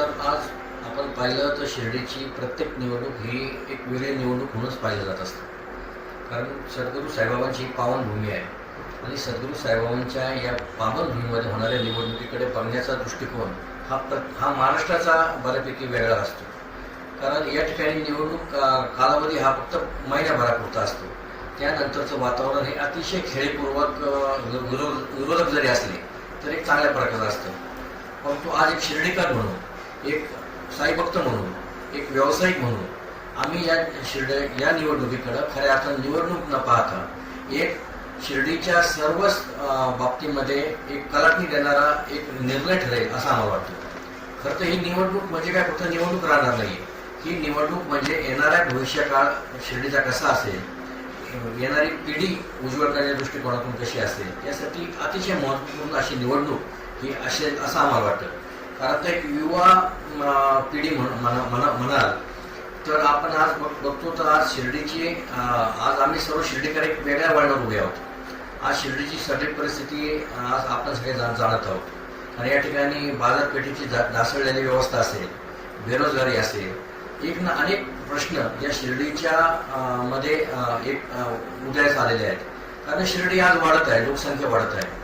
तर आज आपण पाहिलं तर शिर्डीची प्रत्येक निवडणूक ही एक वेगळी निवडणूक म्हणूनच पाहिलं जात असतं. कारण सद्गुरू साईबाबांची ही पावनभूमी आहे. आणि सद्गुरू साईबाबांच्या या पावनभूमीमध्ये होणाऱ्या निवडणुकीकडे बघण्याचा दृष्टिकोन हा प्र हा महाराष्ट्राचा बऱ्यापैकी वेगळा असतो. कारण या ठिकाणी निवडणूक का कालावधी हा फक्त महिन्याभरापुरता असतो. त्यानंतरचं वातावरण हे अतिशय खेळीपूर्वक विरोध विरोधक जरी असले तर एक चांगल्या प्रकारचं असतं. परंतु आज एक शिर्डीकर म्हणून एक साईभक्त म्हणून एक व्यावसायिक म्हणून आम्ही या शिर्ड या निवडणुकीकडं खऱ्या अर्थानं निवडणूक न पाहता एक शिर्डीच्या सर्वच बाबतीमध्ये एक कलाटणी देणारा एक निर्णय ठरेल असं आम्हाला वाटतं. खरं तर ही निवडणूक म्हणजे काय? फक्त निवडणूक राहणार नाही ही निवडणूक म्हणजे येणाऱ्या भविष्यकाळ शिर्डीचा कसा असेल येणारी पिढी उज्ज्वल करण्याच्या दृष्टिकोनातून कशी असेल यासाठी अतिशय महत्त्वपूर्ण अशी निवडणूक ही असेल असं आम्हाला वाटतं. कारण तर एक युवा पिढी म्हणा- म्हणा- म्हणाल. तर आपण आज बघ- बघतो तर आज शिर्डीची आज आम्ही सर्व शिर्डीकडे एक वेगळ्या वळणावर उभे आहोत. आज शिर्डीची सगळी परिस्थिती आज आपण सगळे जाण जाणत आहोत. आणि या ठिकाणी बाजारपेठेची ढासळलेली व्यवस्था असेल बेरोजगारी असेल एक ना अनेक प्रश्न या शिर्डीच्या मध्ये एक उदयास आलेले आहेत. कारण शिर्डी आज वाढत आहे लोकसंख्या वाढत आहे.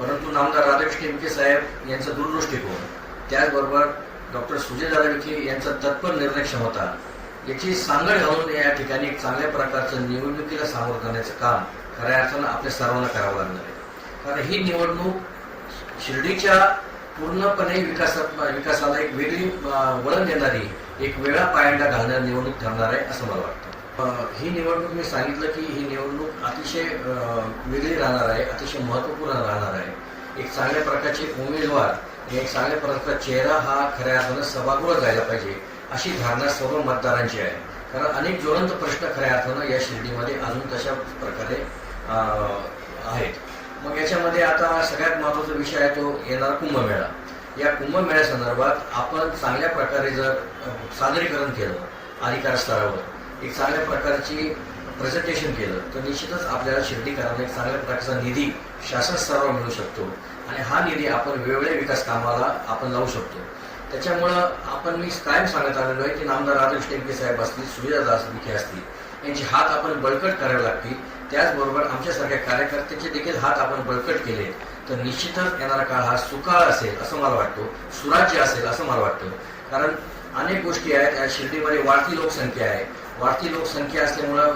परंतु नामदार राधाकृष्ण इमके साहेब यांचा दूरदृष्टिकोन त्याचबरोबर डॉक्टर सुजयदादा विखे यांचा तत्पर निर्णय क्षमता याची सांगड घालून या ठिकाणी एक चांगल्या प्रकारचं निवडणुकीला सामोरं करण्याचं काम खऱ्या अर्थानं आपल्या सर्वांना करावं लागणार आहे. कारण ही निवडणूक शिर्डीच्या पूर्णपणे विकासात विकासाला एक वेगळी वळण देणारी एक वेगळा पायंडा घालणारी निवडणूक ठरणार आहे असं मला वाटतं. ही निवडणूक मी सांगितलं की ही निवडणूक अतिशय वेगळी राहणार आहे अतिशय महत्त्वपूर्ण राहणार आहे. एक चांगल्या प्रकारचे उमेदवार हे एक चांगल्या प्रकारचा चेहरा हा खऱ्या अर्थानं सभागृहात जायला पाहिजे अशी धारणा सर्व मतदारांची आहे. कारण अनेक ज्वलंत प्रश्न खऱ्या अर्थानं या शिर्डीमध्ये अजून तशा प्रकारे आहेत. मग याच्यामध्ये आता सगळ्यात महत्त्वाचा विषय आहे तो येणारा कुंभमेळा. या कुंभमेळ्यासंदर्भात आपण चांगल्या प्रकारे जर सादरीकरण केलं अधिकार स्तरावर एक चांगल्या प्रकारची प्रेझेंटेशन केलं तर निश्चितच आपल्याला शिर्डीकरांना एक चांगल्या प्रकारचा निधी शासन स्तरावर मिळू शकतो. आणि हा निधी आपण वेगवेगळ्या विकास कामाला आपण लावू शकतो. त्याच्यामुळं आपण मी कायम सांगत आलेलो आहे की नामदार राधेश टेंके साहेब असतील सुविधादास विखे असतील यांचे हात आपण बळकट करावे लागतील. त्याचबरोबर आमच्यासारख्या कार्यकर्त्यांचे देखील हात आपण बळकट केले. तर निश्चितच येणारा काळ हा सुकाळ असेल असं मला वाटतो सुराज्य असेल असं मला वाटतं. कारण अनेक गोष्टी आहेत. या शिर्डीमध्ये वाढती लोकसंख्या आहे. वाढती लोकसंख्या असल्यामुळं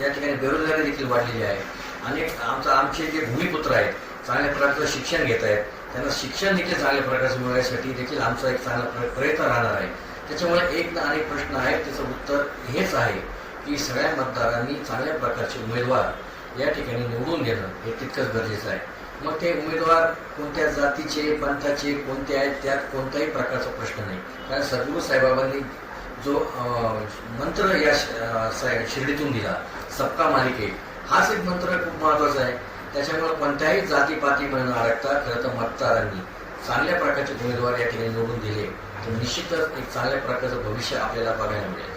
या ठिकाणी बेरोजगारी देखील वाढलेली आहे. अनेक आमचा आमचे जे भूमिपुत्र आहेत चांगल्या प्रकारचं शिक्षण घेत आहेत. त्यांना शिक्षण देखील चांगल्या प्रकारचं मिळण्यासाठी देखील आमचा एक चांगला प्रयत्न राहणार आहे. त्याच्यामुळे एक ना अनेक प्रश्न आहेत. त्याचं उत्तर हेच आहे की सगळ्या मतदारांनी चांगल्या प्रकारचे उमेदवार या ठिकाणी निवडून घेणं हे तितकंच गरजेचं आहे. मग ते उमेदवार कोणत्या जातीचे पंथाचे कोणते आहेत त्यात कोणत्याही प्रकारचा प्रश्न नाही. कारण सद्गुरू साहेबाबांनी जो मंत्र या श- स- शिर्डीतून दिला सबका मालिके हाच एक मंत्र खूप महत्त्वाचा आहे. त्याच्यामुळे कोणत्याही जातीपाती न अडकता खरं तर मतदारांनी चांगल्या प्रकारचे उमेदवार या ठिकाणी निवडून दिले. तर निश्चितच एक चांगल्या प्रकारचं भविष्य आपल्याला बघायला मिळेल.